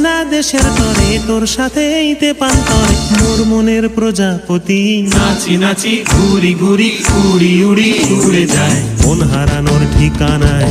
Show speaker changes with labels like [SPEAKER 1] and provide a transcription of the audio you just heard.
[SPEAKER 1] চেনা দেশের তরে, তোর সাথে এইতে পান্তরে মোর মনের প্রজাপতি নাচি নাচি ঘুরি ঘুরি, উড়ি উড়ি উড়ে যায়। মন হারানোর ঠিকানায়